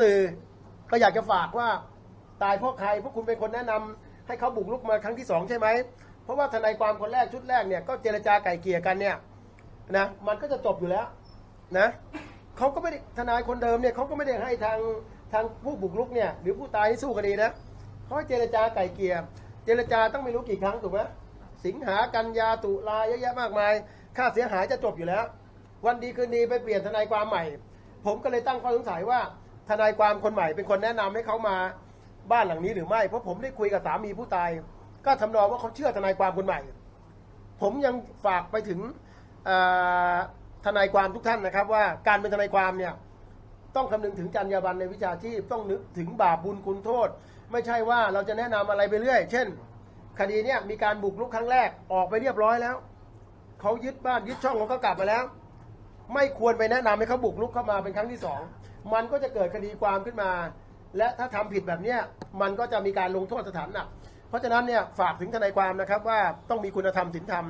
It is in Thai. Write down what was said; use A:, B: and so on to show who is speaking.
A: สื่อก็อยากจะฝากว่าตายเพราะใครเพราะคุณเป็นคนแนะนำให้เขาบุกรุกมาครั้งที่สองใช่ไหมเพราะว่าทนายความคนแรกชุดแรกเนี่ยก็เจรจาไก่เกี่ยกันเนี่ยนะมันก็จะจบอยู่แล้วนะเขาก็ไม่ได้ทนายคนเดิมเนี่ยเขาก็ไม่ได้ให้ทางทางผู้บุกรุกเนี่ยหรือผู้ตายที่สู้คดีนะเขาให้เจรจาไก่เกี่ยเจรจาต้องไม่รู้กี่ครั้งถูกไหมสิงหากันยาตุลาเยอะแยะมากมาย ค่าเสียหายจะจบอยู่แล้ว วันดีคืนดีไปเปลี่ยนทนายความใหม่ ผมก็เลยตั้งข้อสงสัยว่า ทนายความคนใหม่เป็นคนแนะนำให้เขามาบ้านหลังนี้หรือไม่เพราะผมได้คุยกับสามีผู้ตาย ก็ทำนองว่าเขาเชื่อทนายความคนใหม่ ผมยังฝากไปถึงทนายความทุกท่านนะครับ ว่าการเป็นทนายความเนี่ยต้องคำนึงถึงจรรยาบรรณในวิชาชีพต้องนึกถึงบาปบุญคุณโทษ ไม่ใช่ว่าเราจะแนะนำอะไรไปเรื่อย เช่น คดีเนี่ยมีการบุกรุกครั้งแรกออกไปเรียบร้อยแล้วเขายึดบ้านยึดช่องของเขากลับมาแล้ว ไม่ควรไปแนะนำให้เขาบุกลุกเข้ามาเป็นครั้งที่สองมันก็จะเกิดคดีความขึ้นมา และถ้าทำผิดแบบเนี้ยมันก็จะมีการลงโทษสถานหนักเพราะฉะนั้นเนี่ยฝากถึงทนายความนะครับว่าต้องมีคุณธรรมศีลธรรม